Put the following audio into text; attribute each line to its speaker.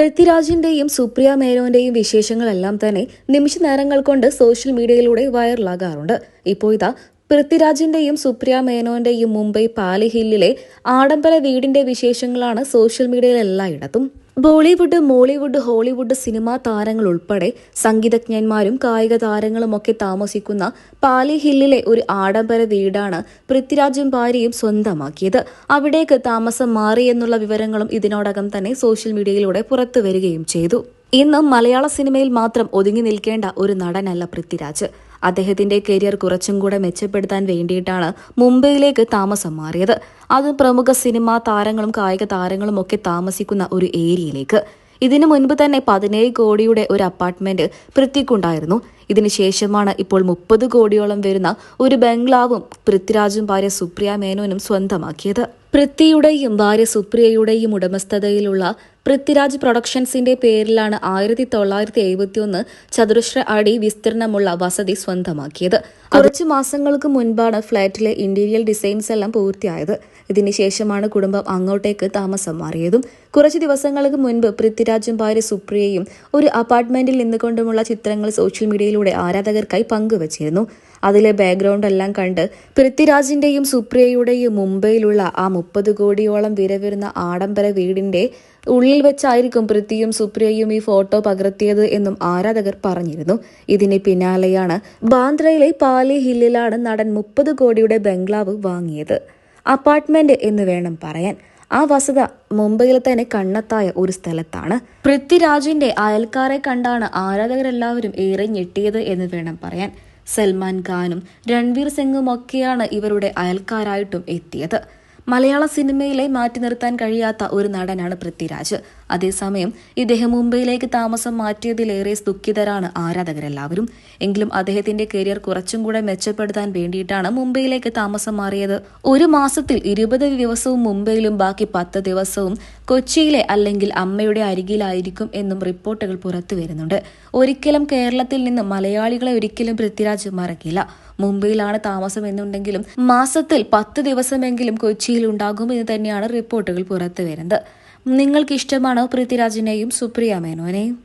Speaker 1: പൃഥ്വിരാജിന്റെയും സുപ്രിയ മേനോന്റെയും വിശേഷങ്ങളെല്ലാം തന്നെ നിമിഷ നേരങ്ങൾ കൊണ്ട് സോഷ്യൽ മീഡിയയിലൂടെ വൈറലാകാറുണ്ട്. ഇപ്പോൾ ഇതാ പൃഥ്വിരാജിന്റെയും സുപ്രിയ മേനോന്റെയും മുംബൈ പാലി ഹില്ലിലെ ആഡംബര വീടിന്റെ വിശേഷങ്ങളാണ് സോഷ്യൽ മീഡിയയിൽ എല്ലായിടത്തും ബോളിവുഡ് മോളിവുഡ് ഹോളിവുഡ് സിനിമാ താരങ്ങൾ ഉൾപ്പെടെ സംഗീതജ്ഞന്മാരും കായിക താരങ്ങളുമൊക്കെ താമസിക്കുന്ന പാലി ഹില്ലിലെ ഒരു ആഡംബര വീടാണ് പൃഥ്വിരാജും ഭാര്യയും സ്വന്തമാക്കിയത്. അവിടേക്ക് താമസം മാറിയെന്നുള്ള വിവരങ്ങളും ഇതിനോടകം തന്നെ സോഷ്യൽ മീഡിയയിലൂടെ പുറത്തു വരികയും ചെയ്തു. ഇന്നും മലയാള സിനിമയിൽ മാത്രം ഒതുങ്ങി നിൽക്കേണ്ട ഒരു നടനല്ല പൃഥ്വിരാജ്. അദ്ദേഹത്തിന്റെ കരിയർ കുറച്ചും കൂടെ മെച്ചപ്പെടുത്താൻ വേണ്ടിയിട്ടാണ് മുംബൈയിലേക്ക് താമസം മാറിയത്. അതും പ്രമുഖ സിനിമാ താരങ്ങളും കായിക താരങ്ങളും ഒക്കെ താമസിക്കുന്ന ഒരു ഏരിയയിലേക്ക്. ഇതിനു മുൻപ് തന്നെ പതിനേഴ് കോടിയുടെ ഒരു അപ്പാർട്ട്മെന്റ് പൃഥ്വിക്കുണ്ടായിരുന്നു. ഇതിനുശേഷമാണ് ഇപ്പോൾ മുപ്പത് കോടിയോളം വരുന്ന ഒരു ബംഗ്ലാവും പൃഥ്വിരാജും ഭാര്യ സുപ്രിയ മേനോനും സ്വന്തമാക്കിയത്. പൃഥ്വിയുടെയും ഭാര്യ സുപ്രിയയുടെയും ഉടമസ്ഥതയിലുള്ള പൃഥ്വിരാജ് പ്രൊഡക്ഷൻസിന്റെ പേരിലാണ് ആയിരത്തി തൊള്ളായിരത്തി എഴുപത്തിയൊന്ന് ചതുരശ്ര അടി വിസ്തീർണമുള്ള വസതി സ്വന്തമാക്കിയത്. കുറച്ചു മാസങ്ങൾക്ക് മുൻപാണ് ഫ്ളാറ്റിലെ ഇന്റീരിയർ ഡിസൈൻസ് എല്ലാം പൂർത്തിയായത്. ഇതിനുശേഷമാണ് കുടുംബം അങ്ങോട്ടേക്ക് താമസം മാറിയതും. കുറച്ച് ദിവസങ്ങൾക്ക് മുൻപ് പൃഥ്വിരാജും ഭാര്യ സുപ്രിയയും ഒരു അപ്പാർട്ട്മെന്റിൽ നിന്നുകൊണ്ടുമുള്ള ചിത്രങ്ങൾ സോഷ്യൽ മീഡിയയിലൂടെ ആരാധകർക്കായി പങ്കുവച്ചിരുന്നു. അതിലെ ബാക്ക്ഗ്രൗണ്ട് എല്ലാം കണ്ട് പൃഥ്വിരാജിന്റെയും സുപ്രിയയുടെയും മുംബൈയിലുള്ള ആ മുപ്പത് കോടിയോളം വില വരുന്ന ആഡംബര വീടിന്റെ ഉള്ളിൽ വെച്ചായിരിക്കും പൃഥ്വിയും സുപ്രിയയും ഈ ഫോട്ടോ പകർത്തിയത് എന്നും ആരാധകർ പറഞ്ഞിരുന്നു. ഇതിന് പിന്നാലെയാണ് ബാന്ദ്രയിലെ പാലി ഹില്ലിലാണ് നടൻ മുപ്പത് കോടിയുടെ ബംഗ്ലാവ് വാങ്ങിയത്. അപ്പാർട്ട്മെന്റ് എന്ന് വേണം പറയാൻ. ആ വസത മുംബൈയിൽ തന്നെ കണ്ണത്തായ ഒരു സ്ഥലത്താണ്. പൃഥ്വിരാജിന്റെ അയൽക്കാരെ കണ്ടാണ് ആരാധകരെല്ലാവരും ഏറെ ഞെട്ടിയത് എന്ന് വേണം പറയാൻ. സൽമാൻ ഖാനും രൺവീർ സിംഗും ഒക്കെയാണ് ഇവരുടെ അയൽക്കാരായിട്ടും എത്തിയത്. മലയാള സിനിമയിലെ മാറ്റി നിർത്താൻ കഴിയാത്ത ഒരു നടനാണ് പൃഥ്വിരാജ്. അതേസമയം ഇദ്ദേഹം മുംബൈയിലേക്ക് താമസം മാറ്റിയതിലേറെ ദുഃഖിതരാണ് ആരാധകരെല്ലാവരും. എങ്കിലും അദ്ദേഹത്തിന്റെ കരിയർ കുറച്ചും കൂടെ മെച്ചപ്പെടുത്താൻ വേണ്ടിയിട്ടാണ് മുംബൈയിലേക്ക് താമസം മാറിയത്. ഒരു മാസത്തിൽ ഇരുപത് ദിവസവും മുംബൈയിലും ബാക്കി പത്ത് ദിവസവും കൊച്ചിയിലെ അല്ലെങ്കിൽ അമ്മയുടെ അരികിലായിരിക്കും എന്നും റിപ്പോർട്ടുകൾ പുറത്തു വരുന്നുണ്ട് ഒരിക്കലും കേരളത്തിൽ നിന്ന് മലയാളികളെ ഒരിക്കലും പൃഥ്വിരാജ് മറക്കില്ല. മുംബൈയിലാണ് താമസം എന്നുണ്ടെങ്കിലും മാസത്തിൽ പത്ത് ദിവസമെങ്കിലും കൊച്ചിയിൽ ഉണ്ടാകും എന്ന് തന്നെയാണ് റിപ്പോർട്ടുകൾ പുറത്തു വരുന്നത് നിങ്ങൾക്ക് ഇഷ്ടമാണോ പൃഥ്വിരാജിനെയും സുപ്രിയ മേനോനെയും?